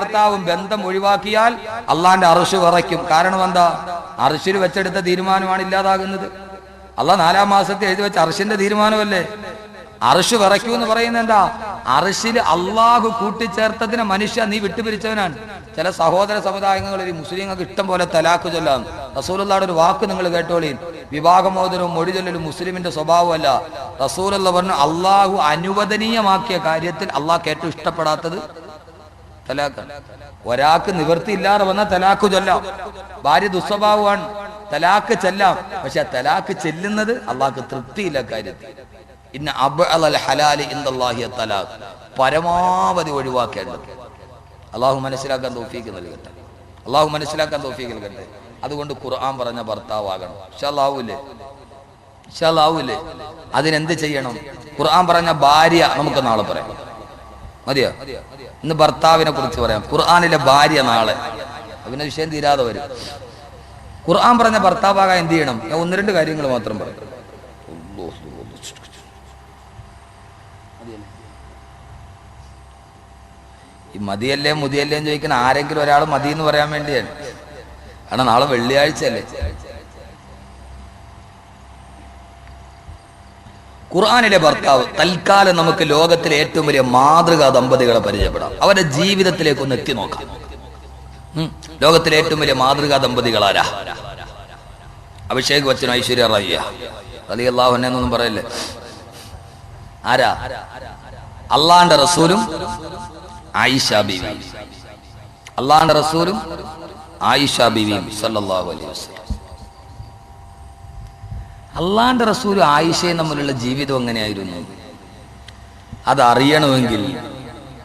ഭർത്താവും ബന്ധം ഒഴിവാക്കിയാൽ അള്ളാന്റെ അറിശ് വിറയ്ക്കും. കാരണം എന്താ? അറിശിൽ വെച്ചെടുത്ത തീരുമാനമാണ് ഇല്ലാതാകുന്നത്. അല്ല നാലാം മാസത്തെ എഴുതി വെച്ച അറിശിന്റെ തീരുമാനമല്ലേ? അർഷ് വിറയ്ക്കൂ എന്ന് പറയുന്നത് എന്താ? അറിശിൽ അള്ളാഹു കൂട്ടിച്ചേർത്തതിനെ മനുഷ്യ നീ വിട്ടുപിരിച്ചവനാണ്. ചില സഹോദര സമുദായങ്ങൾ ഒരു മുസ്ലിങ്ങൾക്ക് ഇഷ്ടം പോലെ തലാക്ക് ചൊല്ലാം. റസൂലുള്ളാടെ ഒരു വാക്ക് നിങ്ങൾ കേട്ടോളീൻ. വിവാഹമോദനവും മൊഴി ചൊല്ലലും മുസ്ലിമിന്റെ സ്വഭാവമല്ല. റസൂലുള്ള പറഞ്ഞു അള്ളാഹു അനുവദനീയമാക്കിയ കാര്യത്തിൽ അള്ളാഹ് ഏറ്റവും ഇഷ്ടപ്പെടാത്തത് തലാഖാണ് ഒരാൾക്ക് നിവൃത്തി ഇല്ലാതെ വന്ന തലാഖ് ചൊല്ലാം. ഭാര്യ ദുസ്വഭാവമാണ്. തലാഖ് ചെല്ലാം. പക്ഷെ തലാക്ക് ചെല്ലുന്നത് അള്ളാഹ്ക്ക് തൃപ്തിയില്ല കാര്യത്തിൽ. ഇന്ന അബ് ഹലാലി തലാഖ്. പരമാവധി ഒഴിവാക്കേണ്ടത്. അള്ളാഹു മനസ്സിലാക്കാൻ തോഫീക്ക് നൽകട്ടെ. അള്ളാഹു മനസ്സിലാക്കാൻ തോഫീക്ക് നൽകട്ടെ. അതുകൊണ്ട് ഖുർആൻ പറഞ്ഞ ഭർത്താവാകണം. ഇൻഷാല്ലാവൂലേ ഇൻഷാല്ലാവൂലേ അതിനെന്ത് ചെയ്യണം? ഖുർആൻ പറഞ്ഞ ഭാര്യ നമുക്ക് നാളെ പറയാം. മതിയോ? ഇന്ന് ഭർത്താവിനെ കുറിച്ച് പറയാം. ഖുർആാനിലെ ഭാര്യ നാളെ. പിന്നെ വിഷയം തീരാതെ വരും. ഖുർആൻ പറഞ്ഞ ഭർത്താവാകാൻ എന്ത് ചെയ്യണം? ഞാൻ ഒന്ന് രണ്ട് കാര്യങ്ങൾ മാത്രം പറയും. ഈ മതിയല്ലേ മുതിയല്ലേ ചോദിക്കുന്ന ആരെങ്കിലും ഒരാൾ മതി എന്ന് പറയാൻ വേണ്ടിയാണ്. കാരണം നാളെ വെള്ളിയാഴ്ച അല്ലേ ഖുർആാനിലെ ഭർത്താവ് തൽക്കാലം നമുക്ക് ലോകത്തിലെ ഏറ്റവും വലിയ മാതൃകാ ദമ്പതികളെ പരിചയപ്പെടാം. അവരുടെ ജീവിതത്തിലേക്ക് ഒന്ന് എത്തി നോക്കാം. ലോകത്തിലെ ഏറ്റവും വലിയ മാതൃകാ ദമ്പതികളാരാ അഭിഷേക് ബച്ചൻ ഐശ്വര്യ റായിയ. അലി അള്ളാഹു എന്നൊന്നും പറയല്ലേ? ആരാ? അള്ളാന്റെ റസൂലും ആയിഷ ബീവി അള്ളാന്റെ റസൂലും ആയിഷ ബീവിയും സല്ലല്ലാഹു അലൈഹി വസല്ലം. അള്ളാന്റെ റസൂലും ആയിഷയും തമ്മിലുള്ള ജീവിതം എങ്ങനെയായിരുന്നു? അതറിയണമെങ്കിൽ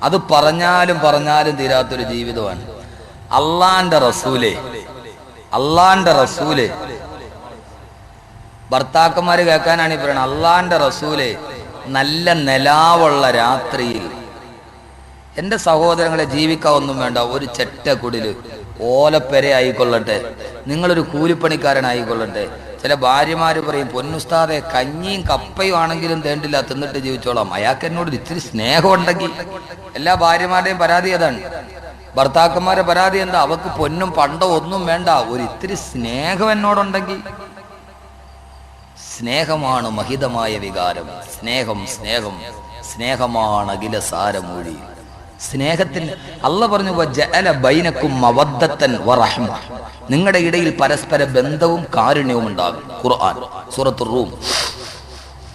അത് പറഞ്ഞാലും പറഞ്ഞാലും തീരാത്തൊരു ജീവിതമാണ്. അള്ളാന്റെ റസൂലെ അള്ളാന്റെ റസൂലെ. ഭർത്താക്കന്മാര് കേൾക്കാനാണ് ഈ പറയുന്നത് അള്ളാന്റെ റസൂലെ നല്ല നിലാവുള്ള രാത്രിയിൽ. എന്റെ സഹോദരങ്ങളെ ജീവിക്കാവൊന്നും വേണ്ട ഒരു ചെറ്റ കുടിൽ. ഓലപ്പെര ആയിക്കൊള്ളട്ടെ. നിങ്ങളൊരു കൂലിപ്പണിക്കാരനായിക്കൊള്ളട്ടെ. ചില ഭാര്യമാർ പറയും പൊന്നുസ്താതെ കഞ്ഞിയും കപ്പയും ആണെങ്കിലും തേണ്ടില്ല തിന്നിട്ട് ജീവിച്ചോളാം. അയാൾക്ക് എന്നോട് ഇത്തിരി സ്നേഹം ഉണ്ടെങ്കിൽ എല്ലാ ഭാര്യമാരുടെയും പരാതി അതാണ്. ഭർത്താക്കന്മാരെ പരാതി എന്താ? അവക്ക് പൊന്നും പണ്ടോ ഒന്നും വേണ്ട. ഒരു ഇത്തിരി സ്നേഹം എന്നോടുണ്ടെങ്കിൽ സ്നേഹമാണ് മഹിതമായ വികാരം. സ്നേഹം സ്നേഹം സ്നേഹമാണ് അഖില സാരമൂഴി സ്നേഹത്തിന് അല്ല പറഞ്ഞു "വജഅല ബൈനക്കും മവദ്ദത്തൻ വറഹ്മ." നിങ്ങളുടെ ഇടയിൽ പരസ്പര ബന്ധവും കാരുണ്യവും ഉണ്ടാകും. ഖുർആൻ സൂറത്തുർ റൂം.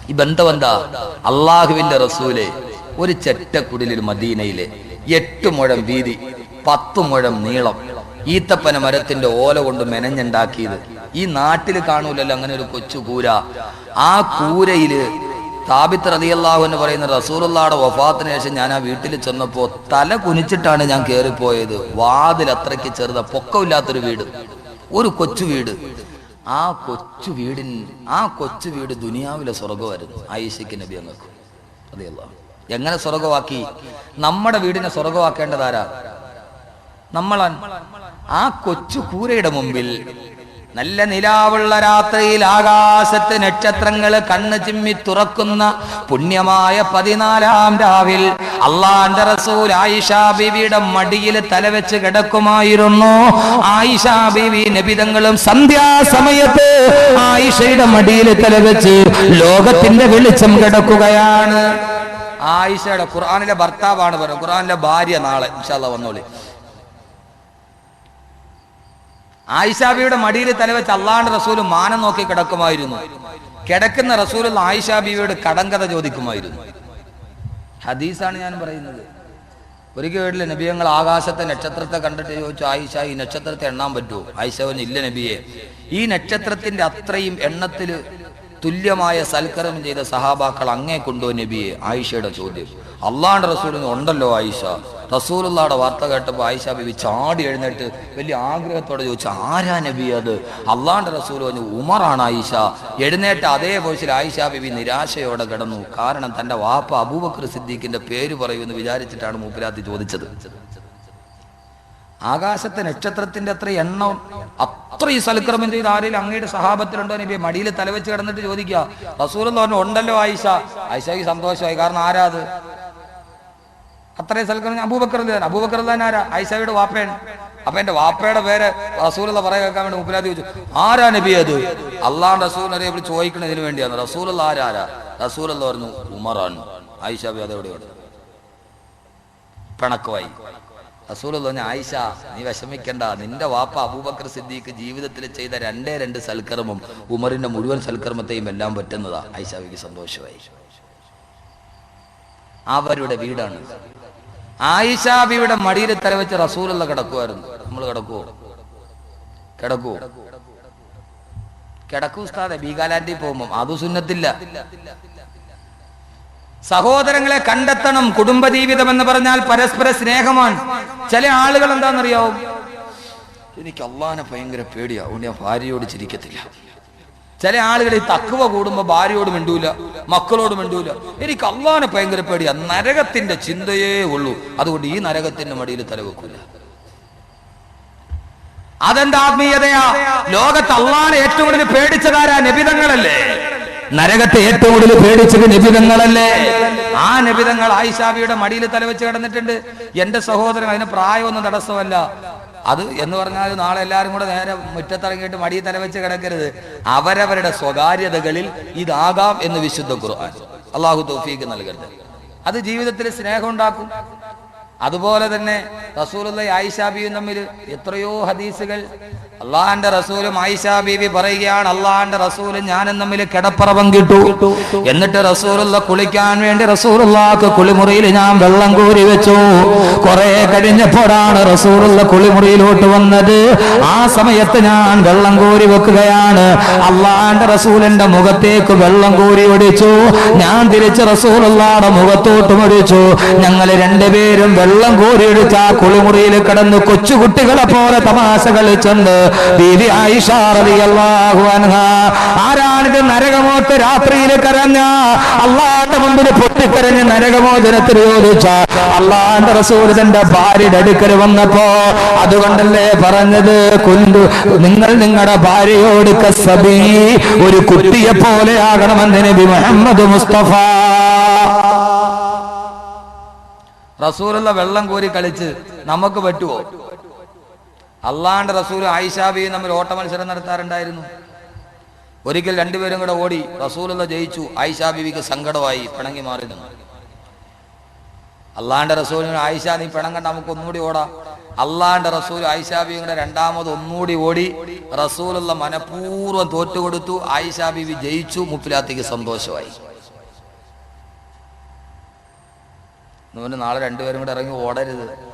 ഈ ബന്ധം എന്താ? അള്ളാഹുവിന്റെ റസൂലെ ഒരു ചെറ്റക്കുടിലിൽ മദീനയിലെ എട്ട് മുഴം വീതി പത്ത് മുഴം നീളം ഈത്തപ്പന മരത്തിന്റെ ഓല കൊണ്ട് മെനഞ്ഞുണ്ടാക്കിയത്. ഈ നാട്ടിൽ കാണൂലല്ലോ അങ്ങനെ ഒരു കൊച്ചു കൂര. ആ കൂരയിൽ താബിത്ത് റതിയല്ലാഹു എന്ന് പറയുന്ന റസൂറുള്ളാടെ വഫാത്തിന് ശേഷം ഞാൻ ആ വീട്ടിൽ ചെന്നപ്പോ തല കുനിച്ചിട്ടാണ് ഞാൻ കയറിപ്പോയത് വാതിൽ അത്രയ്ക്ക് ചെറുത പൊക്കമില്ലാത്തൊരു വീട്. ഒരു കൊച്ചു വീട്. ആ കൊച്ചു വീടിൻ ആ കൊച്ചു വീട് ദുനിയാവിലെ സ്വർഗമായിരുന്നു ആയിഷയ്ക്ക് നബി അങ്ങക്ക് അതെയല്ലോ എങ്ങനെ സ്വർഗമാക്കി നമ്മുടെ വീടിനെ സ്വർഗമാക്കേണ്ടതാരാ നമ്മളാൻ ആ കൊച്ചു കൂരയുടെ മുമ്പിൽ നല്ല നിലാവുള്ള രാത്രിയിൽ ആകാശത്ത് നക്ഷത്രങ്ങൾ കണ്ണ് ചിമ്മി തുറക്കുന്ന പുണ്യമായ പതിനാലാം രാവിൽ അള്ളാന്റെ റസൂൽ ആയിഷാ ബിവിയുടെ മടിയിൽ തലവെച്ച് കിടക്കുമായിരുന്നു. ആയിഷാ ബിവി നബിതങ്ങളും സന്ധ്യാസമയത്ത് ആയിഷയുടെ മടിയിൽ തലവെച്ച് ലോകത്തിന്റെ വെളിച്ചം കിടക്കുകയാണ്. ആയിഷയുടെ ഖുർആാനിലെ ഭർത്താവാണ് പറയുന്നത് ഖുർആാനിലെ ഭാര്യ നാളെ ഇൻഷാല്ല വന്നോളി. ആയിഷാബിയുടെ മടിയിൽ തലവെച്ച് അള്ളാന്റെ റസൂൽ മാനം നോക്കി കിടക്കുമായിരുന്നു. കിടക്കുന്ന റസൂൽ ആയിഷാബിയോട് കടങ്കഥ ചോദിക്കുമായിരുന്നു. ഹദീസാണ് ഞാൻ പറയുന്നത്. ഒരിക്കൽ വീട്ടിലെ നബിയങ്ങൾ ആകാശത്തെ നക്ഷത്രത്തെ കണ്ടിട്ട് ചോദിച്ചു ആയിഷ ഈ നക്ഷത്രത്തെ എണ്ണാൻ പറ്റുമോ? പറഞ്ഞു ഇല്ല നബിയെ. ഈ നക്ഷത്രത്തിന്റെ അത്രയും എണ്ണത്തിൽ തുല്യമായ സൽക്കരം ചെയ്ത സഹാബാക്കൾ അങ്ങേ കൊണ്ടോ നബിയെ ആയിഷയുടെ ചോദ്യം. അള്ളാഹുന്റെ റസൂലിന് ഉണ്ടല്ലോ ആയിഷ. റസൂലുള്ളാടെ വാർത്ത കേട്ടപ്പോൾ ആയിഷ ബിബി ചാടി എഴുന്നേറ്റ് വലിയ ആഗ്രഹത്തോടെ ചോദിച്ചു ആരാ നബി അത്? അള്ളാന്റെ റസൂൽ പറഞ്ഞു ഉമറാണ് ആയിഷ. എഴുന്നേറ്റ് അതേ വോയിസിൽ ആയിഷ ബിബി നിരാശയോടെ കിടന്നു. കാരണം തന്റെ വാപ്പ അബൂബക്കർ സിദ്ദീഖിന്റെ പേര് പറയുമെന്ന് വിചാരിച്ചിട്ടാണ് മൂപ്പിലാത്തി ചോദിച്ചത്. ആകാശത്തെ നക്ഷത്രത്തിന്റെ അത്ര എണ്ണം അത്രയും സൽക്രമം ചെയ്ത് ആരെങ്കിലും അങ്ങയുടെ സഹാബത്തിലുണ്ടോ? നബി മടിയിൽ തലവെച്ച് കിടന്നിട്ട് ചോദിക്കുക. റസൂൽ എന്ന് പറഞ്ഞു ഉണ്ടല്ലോ ആയിഷ. ആയിഷയ്ക്ക് സന്തോഷമായി. കാരണം ആരാ അത്? അത്രയും സൽക്കരം അബൂബക്കർ റളിയല്ലാഹു അബൂബക്കർ റളിയല്ലാഹു ആരാ ആയിഷയുടെ വാപ്പയാണ്. അപ്പൊ എന്റെ വാപ്പയുടെ പേര് റസൂലുള്ള പറയാൻ കേൾക്കാൻ വേണ്ടി മുപ്പിലാതി ചോദിച്ചു ആരാ നബി അത്? അള്ളാഹ് റസൂൽ അറിയാൻ ചോദിക്കണതിന് വേണ്ടിയാണ്. റസൂലുള്ള ആരാരാ റസൂലുള്ള പറഞ്ഞു ഉമറാണ്. ആയിഷ അത് പിണക്കമായി റസൂൽ പറഞ്ഞു ആയിഷ നീ വിഷമിക്കണ്ട. നിന്റെ വാപ്പ അബൂബക്കർ സിദ്ദീഖ് ജീവിതത്തിൽ ചെയ്ത രണ്ടേ രണ്ട് സൽക്കർമ്മം ഉമറിന്റെ മുഴുവൻ സൽക്കർമ്മത്തെയും എല്ലാം പറ്റുന്നതാ. ആയിഷാവിക്ക് സന്തോഷമായി. അവരുടെ വീടാണ്. ആയിഷാബിയുടെ മടിയിൽ തല വെച്ച് റസൂലുള്ള കിടക്കുമായിരുന്നു നമ്മൾ കിടക്കുവോ? കിടക്കുവോ? കിടക്കൂ ഉസ്താദെ ബീഗാലാൻഡിൽ പോകുമ്പോൾ അത് സുന്നത്തില്ല. സഹോദരങ്ങളെ കണ്ടെത്തണം കുടുംബജീവിതം എന്ന് പറഞ്ഞാൽ പരസ്പര സ്നേഹമാണ്. ചില ആളുകൾ എന്താണെന്നറിയാവും? എനിക്ക് അള്ളാനെ ഭയങ്കര പേടിയാവും ഞാൻ ഭാര്യയോട് ചിരിക്കത്തില്ല. ചില ആളുകൾ ഈ തക്കുവ കൂടുമ്പോ ഭാര്യയോട് മിണ്ടൂല മക്കളോട് മിണ്ടൂല. എനിക്ക് അള്ളാനെ ഭയങ്കര പേടിയാ. നരകത്തിന്റെ ചിന്തയേ ഉള്ളൂ. അതുകൊണ്ട് ഈ നരകത്തിന്റെ മടിയിൽ തലവെക്കൂല അതെന്താ ആത്മീയതയാ? ലോകത്ത് അള്ളാനെ ഏറ്റവും കൂടുതൽ പേടിച്ചതാരാ? നബിതങ്ങളല്ലേ. നരകത്തെ ഏറ്റവും കൂടുതൽ പേടിച്ചത് നബിതങ്ങളല്ലേ. ആ നബിതങ്ങൾ ആയിഷാബിയുടെ മടിയിൽ തലവെച്ച് കിടന്നിട്ടുണ്ട്. എന്റെ സഹോദരൻ അതിന് പ്രായമൊന്നും തടസ്സമല്ല. അത് എന്ന് പറഞ്ഞാൽ നാളെ എല്ലാവരും കൂടെ നേരെ മുറ്റത്തിറങ്ങിയിട്ട് മടി തലവെച്ച് കിടക്കരുത്. അവരവരുടെ സ്വകാര്യതകളിൽ ഇതാകാം എന്ന് വിശുദ്ധ ഖുർആൻ. അള്ളാഹു തോഫീക്ക് നൽകരുത്. അത് ജീവിതത്തിൽ സ്നേഹം ഉണ്ടാക്കും. അതുപോലെ തന്നെ റസൂലുള്ള ആയിഷാബിയും തമ്മിൽ എത്രയോ ഹദീസുകൾ അള്ളാഹാന്റെ റസൂലും ആയിഷാ ബീവി പറയുകയാണ് അള്ളാഹാന്റെ റസൂലും ഞാനും തമ്മിൽ കിടപ്പറ പങ്കിട്ടു എന്നിട്ട് റസൂലുള്ള കുളിക്കാൻ വേണ്ടി റസൂലുള്ളാക്ക് കുളിമുറിയിൽ ഞാൻ വെള്ളം കോരി വെച്ചു. കുറെ കഴിഞ്ഞപ്പോഴാണ് റസൂലുള്ള കുളിമുറിയിലോട്ട് വന്നത്. ആ സമയത്ത് ഞാൻ വെള്ളം കോരി വെക്കുകയാണ്. അള്ളാഹാന്റെ റസൂലിന്റെ മുഖത്തേക്ക് വെള്ളം കോരി ഒടിച്ചു. ഞാൻ തിരിച്ച് റസൂലുള്ളാടെ മുഖത്തോട്ട് ഒടിച്ചു. ഞങ്ങൾ രണ്ടുപേരും വെള്ളം കോരി ഒടിച്ച ആ കുളിമുറിയിൽ കിടന്ന് കൊച്ചുകുട്ടികളെ പോലെ തമാശ കളിച്ചുണ്ട് ബീവി ആയിഷ റളിയല്ലാഹു അൻഹ. ആരാണിത് നരകമോട്ട് രാത്രിയിൽ കരഞ്ഞ? അള്ളാന്റെ മുമ്പിൽ പൊട്ടിക്കരഞ്ഞ് നരകമോചനത്തിന് ചോദിച്ച അള്ളാന്റെ റസൂൽ തന്റെ ഭാര്യയുടെ അടുക്കൽ വന്നപ്പോ അതുകൊണ്ടല്ലേ പറഞ്ഞത്? കുന്തു നിങ്ങൾ നിങ്ങളുടെ ഭാര്യയോട് കസബി ഒരു കുട്ടിയെ പോലെ ആകണമെന്ന് നബി മുഹമ്മദ് മുസ്തഫ. റസൂലുള്ള വെള്ളം കോരി കളിച്ച് നമുക്ക് പറ്റുമോ അള്ളാന്റെ റസൂൽ ആയിഷാബിയും തമ്മിൽ ഓട്ട മത്സരം നടത്താറുണ്ടായിരുന്നു. ഒരിക്കൽ രണ്ടുപേരും കൂടെ ഓടി റസൂലുള്ള ജയിച്ചു. ആയിഷാ ബീവിക്ക് സങ്കടമായി പിണങ്ങി മാറി നിന്നു അള്ളാന്റെ റസൂലിന് ആയിഷ നീ പിണം കണ്ട നമുക്ക് ഒന്നുകൂടി ഓടാം. അള്ളാന്റെ റസൂൽ ആയിഷാ ബീവി കൂടെ രണ്ടാമത് ഒന്നുകൂടി ഓടി റസൂലുള്ള മനഃപൂർവം തോറ്റുകൊടുത്തു. ആയിഷാ ബീവി ജയിച്ചു മുപ്പിലാത്തിക്ക് സന്തോഷമായി. നാളെ രണ്ടുപേരും കൂടെ ഇറങ്ങി ഓടരുത്.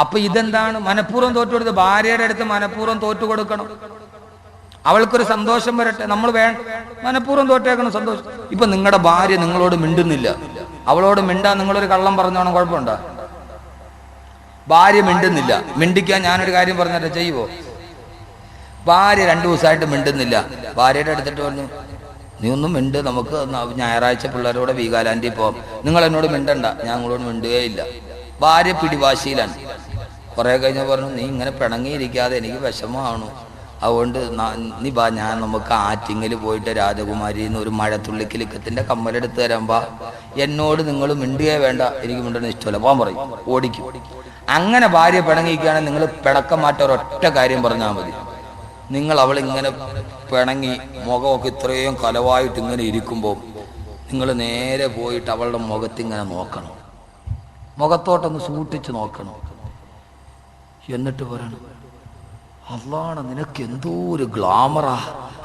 അപ്പൊ ഇതെന്താണ്? മനഃപൂർവം തോറ്റു കൊടുത്ത് ഭാര്യയുടെ അടുത്ത് മനഃപൂർവം തോറ്റു കൊടുക്കണം അവൾക്കൊരു സന്തോഷം വരട്ടെ. നമ്മൾ വേ മനഃപൂർവം തോറ്റേക്കണം സന്തോഷം. ഇപ്പൊ നിങ്ങളുടെ ഭാര്യ നിങ്ങളോട് മിണ്ടുന്നില്ല. അവളോട് മിണ്ടാൻ നിങ്ങളൊരു കള്ളം പറഞ്ഞോണം കുഴപ്പമുണ്ടോ? ഭാര്യ മിണ്ടുന്നില്ല. മിണ്ടിക്കാൻ ഞാനൊരു കാര്യം പറഞ്ഞിട്ട് ചെയ്യുവോ? ഭാര്യ രണ്ടു ദിവസമായിട്ട് മിണ്ടുന്നില്ല. ഭാര്യയുടെ അടുത്തിട്ട് പറഞ്ഞു നീ ഒന്നും മിണ്ട്. നമുക്ക് ഞായറാഴ്ച പിള്ളേരോടെ വീഗാലാൻഡി പോവാം. നിങ്ങൾ എന്നോട് മിണ്ടണ്ട. ഞാൻ നിങ്ങളോട് മിണ്ടുകയില്ല. ഭാര്യ പിടിവാശിയിലാണ്. കുറെ കഴിഞ്ഞ പറഞ്ഞു നീ ഇങ്ങനെ പിണങ്ങിയിരിക്കാതെ എനിക്ക് വിഷമമാണു. അതുകൊണ്ട് നീ ബാ ഞാൻ നമുക്ക് ആറ്റിങ്ങൽ പോയിട്ട് രാജകുമാരി എന്ന് ഒരു മഴത്തുള്ളിക്കിലുക്കത്തിന്റെ കമ്മലെടുത്ത് തരാൻ ബാ എന്നോട് നിങ്ങൾ മിണ്ടുകയേ വേണ്ട എനിക്ക് മിണ്ടുന്ന ഇഷ്ടമല്ല. പോകാൻ പറയും ഓടിക്കും. അങ്ങനെ ഭാര്യ പിണങ്ങിയിരിക്കുകയാണെങ്കിൽ നിങ്ങൾ പിണക്കം മാറ്റ ഒരൊറ്റ കാര്യം പറഞ്ഞാൽ മതി. നിങ്ങൾ അവൾ ഇങ്ങനെ പിണങ്ങി മുഖമൊക്കെ ഇത്രയും കലവായിട്ട് ഇങ്ങനെ ഇരിക്കുമ്പോൾ നിങ്ങൾ നേരെ പോയിട്ട് അവളുടെ മുഖത്തിങ്ങനെ നോക്കണം. മുഖത്തോട്ടൊന്ന് സൂക്ഷിച്ച് നോക്കണം. എന്നിട്ട് പറയണം അള്ളാണ് നിനക്ക് എന്തോ ഒരു ഗ്ലാമറാ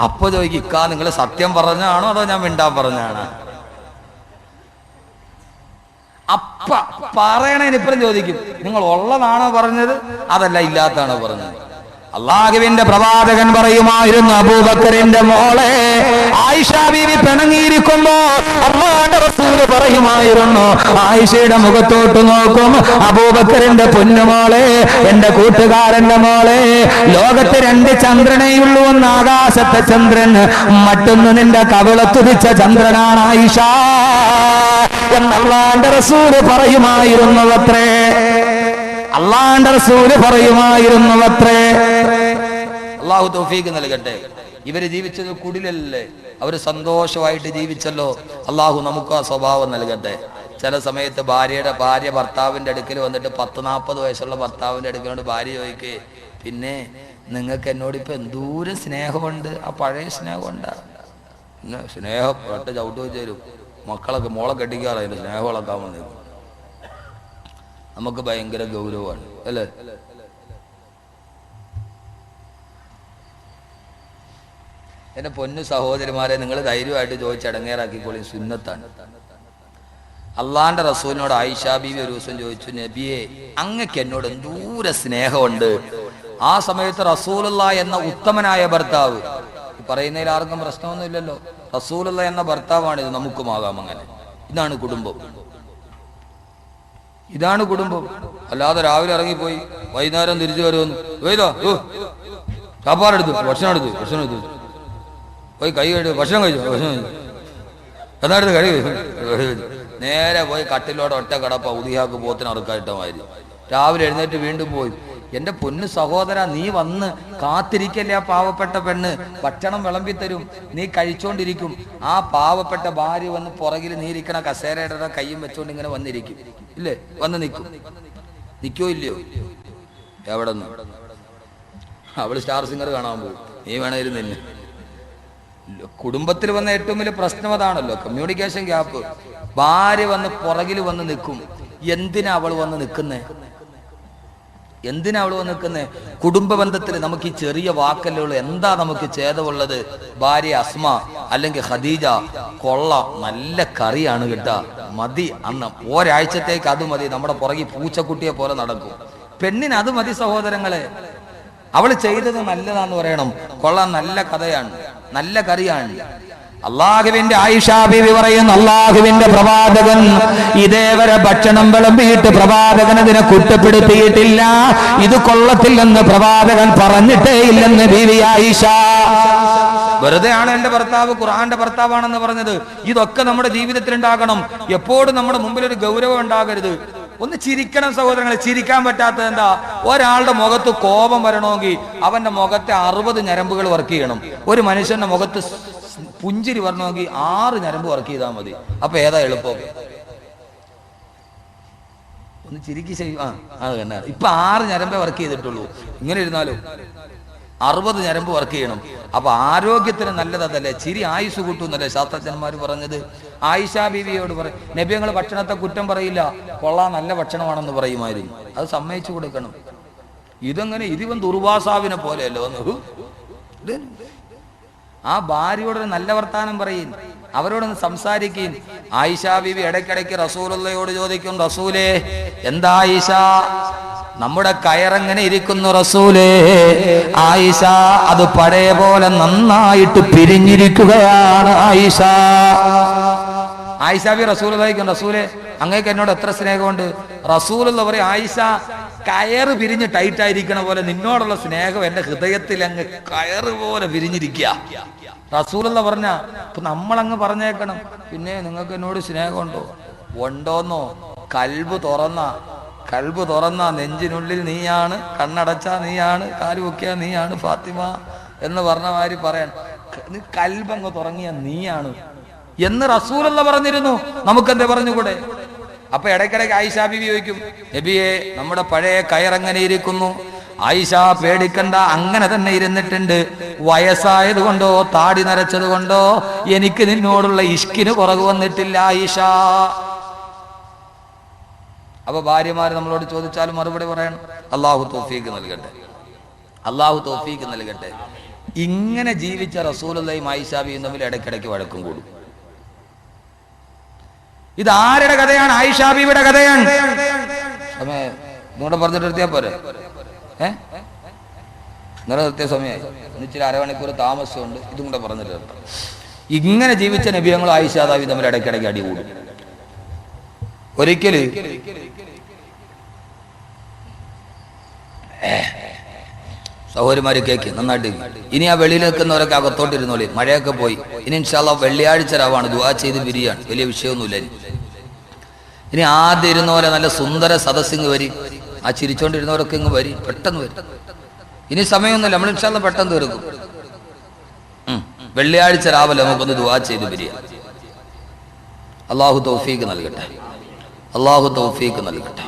അപ്പൊ ചോദിക്കും നിങ്ങൾ സത്യം പറഞ്ഞാണോ അതോ ഞാൻ മിണ്ടാൻ പറഞ്ഞാണ് അപ്പ പറയണേന് ഇപ്പഴും ചോദിക്കും നിങ്ങൾ ഉള്ളതാണോ പറഞ്ഞത്? അതല്ല ഇല്ലാത്തതാണോ പറഞ്ഞത്. അള്ളാഹുവിന്റെ പ്രവാചകൻ പറയുമായിരുന്നു അബൂബക്കറിന്റെ മോളെ ആയിഷ ബീവി പിണങ്ങിയിരിക്കുമ്പോ പറയുമായിരുന്നു ആയിഷയുടെ മുഖത്തോട്ട് നോക്കും. അബൂബക്കറിന്റെ പൊന്നുമോളെ എന്റെ കൂട്ടുകാരന്റെ മോളെ ലോകത്ത് രണ്ട് ചന്ദ്രനെയുള്ളൂ ഒന്ന് ആകാശത്തെ ചന്ദ്രൻ. മറ്റൊന്ന് നിന്റെ കവിളത്തുതിച്ച ചന്ദ്രനാണ് ആയിഷ എന്നല്ലാന്റെ റസൂൽ പറയുമായിരുന്നു അത്രേ അള്ളാന്റെ റസൂൽ പറയുമായിരുന്നു അത്രേ അള്ളാഹു തൗഫീഖ് നൽകട്ടെ. ഇവർ ജീവിച്ചത് കുടിലല്ലേ? അവർ സന്തോഷമായിട്ട് ജീവിച്ചല്ലോ. അള്ളാഹു നമുക്ക് ആ സ്വഭാവം നൽകട്ടെ. ചില സമയത്ത് ഭാര്യയുടെ ഭാര്യ ഭർത്താവിന്റെ അടുക്കൽ വന്നിട്ട് പത്ത് നാൽപ്പത് വയസ്സുള്ള ഭർത്താവിന്റെ അടുക്കലോട് ഭാര്യ ചോദിക്കേ പിന്നെ നിങ്ങൾക്ക് എന്നോട് ഇപ്പം എന്തൂരം സ്നേഹമുണ്ട്? ആ പഴയ സ്നേഹമുണ്ടാ പിന്നെ സ്നേഹം ഒറ്റ ചവിട്ട് വെച്ച് തരും. മക്കളൊക്കെ മോളെ കെട്ടിക്കാറില്ല സ്നേഹം വളക്കാൻ വന്നു നമുക്ക് ഭയങ്കര ഗൗരവമാണ് അല്ലേ? എന്റെ പൊന്നു സഹോദരിമാരെ നിങ്ങൾ ധൈര്യമായിട്ട് ചോദിച്ച് അടങ്ങേറാക്കിക്കോളി. സുന്നത്താണ്. അള്ളാന്റെ റസൂലിനോട് ആയിഷാ ബീവി ഒരു ദിവസം ചോദിച്ചു നബിയെ അങ്ങക്ക് എന്നോട് ദൂര സ്നേഹമുണ്ട്? ആ സമയത്ത് റസൂലുള്ള എന്ന ഉത്തമനായ ഭർത്താവ്. പറയുന്നതിൽ ആർക്കും പ്രശ്നമൊന്നുമില്ലല്ലോ. റസൂലുള്ള എന്ന ഭർത്താവാണ് ഇത്. നമുക്കുമാകാം അങ്ങനെ. ഇതാണ് കുടുംബം. ഇതാണ് കുടുംബം. അല്ലാതെ രാവിലെ ഇറങ്ങിപ്പോയി വൈകുന്നേരം തിരിച്ചു വരുമെന്ന്. ഓ. ചാപ്പാടെടുത്തു ഭക്ഷണം എടുത്തു ഭക്ഷണം എടുത്തു. പോയി കൈ കഴിഞ്ഞു ഭക്ഷണം കഴിച്ചു? ഭക്ഷണം കഴിച്ചു? എന്നായിരുന്നു കഴി കഴിഞ്ഞു നേരെ പോയി കട്ടിലോടെ ഒറ്റ കടപ്പ ഉദിയാക്ക് പോത്തിന് അറുക്കായിട്ടമായിരുന്നു രാവിലെ എഴുന്നേറ്റ് വീണ്ടും പോയി. എന്റെ പൊന്നു സഹോദര നീ വന്ന് കാത്തിരിക്കല്ലേ ആ പാവപ്പെട്ട പെണ്ണ്? ഭക്ഷണം വിളമ്പി തരും. നീ കഴിച്ചോണ്ടിരിക്കും. ആ പാവപ്പെട്ട ഭാര്യ വന്ന് പുറകിൽ നീ ഇരിക്കണ കസേരയുടെ കയ്യും വെച്ചോണ്ട് ഇങ്ങനെ വന്നിരിക്കും. ഇല്ലേ? വന്ന് നിൽക്കും നിൽക്കോ ഇല്ലയോ? എവിടെ നിന്ന് അവൾ സ്റ്റാർ സിംഗർ കാണാൻ പോകും നീ വേണേലും നിന്നെ കുടുംബത്തിൽ വന്ന ഏറ്റവും വലിയ പ്രശ്നം അതാണല്ലോ കമ്മ്യൂണിക്കേഷൻ ഗ്യാപ്പ് ഭാര്യ വന്ന് പുറകിൽ വന്ന് നിൽക്കും. എന്തിനാ അവൾ വന്ന് നിൽക്കുന്നേ? എന്തിനാ അവൾ വന്ന് നിൽക്കുന്നേ? കുടുംബ ബന്ധത്തിൽ നമുക്ക് ഈ ചെറിയ വാക്കല്ലേ എന്താ നമുക്ക് ചേതമുള്ളത് ഭാര്യ അസ്മ അല്ലെങ്കിൽ ഖദീജ. കൊള്ള നല്ല കറിയാണ് കേട്ടാ. മതി അന്ന് ഒരാഴ്ചത്തേക്ക് അത് മതി. നമ്മുടെ പുറകിൽ പൂച്ചക്കുട്ടിയെ പോലെ നടക്കും. പെണ്ണിന് അത് മതി സഹോദരങ്ങളെ. അവൾ ചെയ്തത് നല്ലതാന്ന് പറയണം. കൊള്ളാൻ നല്ല കഥയാണ്. നല്ല കറിയാണ്. അള്ളാഹുവിന്റെ ആയിഷാബിവി പറയുന്ന അള്ളാഹുവിന്റെ പ്രവാചകൻ ഇതേവരെ ഭക്ഷണം വിളമ്പിയിട്ട് പ്രവാചകൻ അതിനെ കുറ്റപ്പെടുത്തിയിട്ടില്ല. ഇത് കൊള്ളത്തില്ലെന്ന് പ്രവാചകൻ പറഞ്ഞിട്ടേ ഇല്ലെന്ന് ബീവി ആയിഷ. വെറുതെ ആണ് എന്റെ ഭർത്താവ് ഖുർആന്റെ ഭർത്താവാണെന്ന് പറഞ്ഞത്. ഇതൊക്കെ നമ്മുടെ ജീവിതത്തിൽ ഉണ്ടാകണം എപ്പോഴും നമ്മുടെ മുമ്പിൽ ഒരു ഗൗരവം ഉണ്ടാകരുത്. ഒന്ന് ചിരിക്കണം സഹോദരങ്ങളെ ചിരിക്കാൻ പറ്റാത്തത് എന്താ? ഒരാളുടെ മുഖത്ത് കോപം വരണമെങ്കിൽ അവന്റെ മുഖത്തെ അറുപത് ഞരമ്പുകൾ വർക്ക് ചെയ്യണം. ഒരു മനുഷ്യന്റെ മുഖത്ത് പുഞ്ചിരി വരണമെങ്കിൽ ആറ് ഞരമ്പ് വർക്ക് ചെയ്താൽ മതി. അപ്പൊ ഏതാ എളുപ്പം? ഒന്ന് ചിരിക്കി ചെയ്യും ആ അത് തന്നെ ഇപ്പൊ ആറ് ഞരമ്പേ വർക്ക് ചെയ്തിട്ടുള്ളൂ. ഇങ്ങനെ ഇരുന്നാലും? അറുപത് ഞരമ്പ് വർക്ക് ചെയ്യണം. അപ്പൊ ആരോഗ്യത്തിന് നല്ലതല്ലേ ചിരി ആയുസ് കൂട്ടുന്നല്ലേ ശാസ്ത്രജ്ഞന്മാർ പറഞ്ഞത്? ആയിഷാ ബീവിയോട് പറയും നബിയങ്ങൾ ഭക്ഷണത്തെ കുറ്റം പറയില്ല. കൊള്ളാ നല്ല ഭക്ഷണമാണെന്ന് പറയുമായിരുന്നു. അത് സമ്മതിച്ചു കൊടുക്കണം. ഇതെങ്ങനെ ഇതിവൻ ദുർവാസാവിനെ പോലെയല്ലോ ആ ഭാര്യയോടൊരു നല്ല വർത്താനം പറയും അവരോടൊന്ന് സംസാരിക്കുകയും ആയിഷ ബിബി ഇടയ്ക്കിടയ്ക്ക് റസൂലുള്ളയോട് ചോദിക്കും റസൂലേ എന്താ ആയിഷ? നമ്മുടെ കയറെങ്ങനെ ഇരിക്കുന്നു റസൂലേ? ആയിഷ അത് പഴയ പോലെ നന്നായിട്ട് പിരിഞ്ഞിരിക്കുകയാണ് ആയിഷ. ആയിഷാബി റസൂൽ റസൂലെ അങ്ങേക്ക് എന്നോട് എത്ര സ്നേഹമുണ്ട്? റസൂൽ എന്ന് പറയും ആയിഷ കയറ് പിരിഞ്ഞ് ടൈറ്റ് ആയിരിക്കണ പോലെ നിന്നോടുള്ള സ്നേഹം എന്റെ ഹൃദയത്തിൽ അങ്ങ് കയറ് പോലെ പിരിഞ്ഞിരിക്കുക റസൂൽ എന്ന് പറഞ്ഞ ഇപ്പൊ നമ്മളങ്ങ് പറഞ്ഞേക്കണം. പിന്നെ നിങ്ങൾക്ക് എന്നോട് സ്നേഹമുണ്ടോ? ഉണ്ടോന്നോ. കൽബ് തുറന്ന. കൽബ് തുറന്ന നെഞ്ചിനുള്ളിൽ നീയാണ്. കണ്ണടച്ച നീയാണ്. കാൽ പൊക്കിയ നീയാണ് ഫാത്തിമ. എന്ന് പറഞ്ഞ മാതിരി പറയാൻ. കൽബങ്ങ് തുറങ്ങിയ നീയാണ്. എന്ന് റസൂലുള്ള പറഞ്ഞിരുന്നു. നമുക്കെന്താ പറഞ്ഞുകൂടെ? അപ്പൊ ഇടയ്ക്കിടയ്ക്ക് ആയിഷാബി ചോദിക്കും നബിയെ നമ്മുടെ പഴയ കയറങ്ങനെ ഇരിക്കുന്നു? ആയിഷ പേടിക്കണ്ട അങ്ങനെ തന്നെ ഇരുന്നിട്ടുണ്ട്. വയസ്സായത് കൊണ്ടോ താടി നരച്ചത് കൊണ്ടോ എനിക്ക് നിന്നോടുള്ള ഇഷ്കിന് കുറവ് വന്നിട്ടില്ല ആയിഷ. അപ്പൊ ഭാര്യമാര് നമ്മളോട് ചോദിച്ചാലും മറുപടി പറയണം. അള്ളാഹു തോഫീക്ക് നൽകട്ടെ. അള്ളാഹു തോഫീക്ക് നൽകട്ടെ. ഇങ്ങനെ ജീവിച്ച റസൂലയും ആയിഷാബിയും തമ്മിൽ ഇടയ്ക്കിടയ്ക്ക് വഴക്കും കൂടും. ഇത് ആരുടെ കഥയാണ്? ആയിഷാബിയുടെ കഥയാണ്. നിങ്ങളുടെ പറഞ്ഞിട്ട് നിർത്തിയാ പോരെ? ഏ? ഇന്നലെ നിർത്തിയ സമയമായി ഇച്ചിരി അരമണിക്കൂർ താമസമുണ്ട് ഇതും കൂടെ പറഞ്ഞിട്ട് ഇങ്ങനെ ജീവിച്ച നബിയങ്ങളും ആയിഷാദാവി തമ്മിൽ ഇടയ്ക്കിടയ്ക്ക് അടി കൂടും. ഒരിക്കൽ സഹോദരിമാര് കേക്ക് നന്നായിട്ട് ഇനി ആ വെളിയിൽ നിൽക്കുന്നവരൊക്കെ അകത്തോട്ടിരുന്നോളി മഴയൊക്കെ പോയി. ഇനി ഇൻഷാല്ല വെള്ളിയാഴ്ച രാവാണ്. ദുവാ ചെയ്ത് വിരിയാണ്. വലിയ വിഷയമൊന്നുമില്ല ഇനി. ആദ്യം ഇരുന്നോലെ നല്ല സുന്ദര സദസ്സിങ് വരി. ആ ചിരിച്ചോണ്ടിരുന്നവരൊക്കെ ഇങ്ങ് വരി. പെട്ടെന്ന് വരും. ഇനി സമയമൊന്നുമില്ല. നമ്മൾ ഇൻഷാല്ല പെട്ടെന്ന് തീർക്കും വെള്ളിയാഴ്ച രാവിലെ നമുക്കൊന്ന് ദുവാ ചെയ്ത് വരിക അള്ളാഹു തൗഫീക്ക് നൽകട്ടെ. അള്ളാഹു തൗഫീക്ക് നൽകട്ടെ.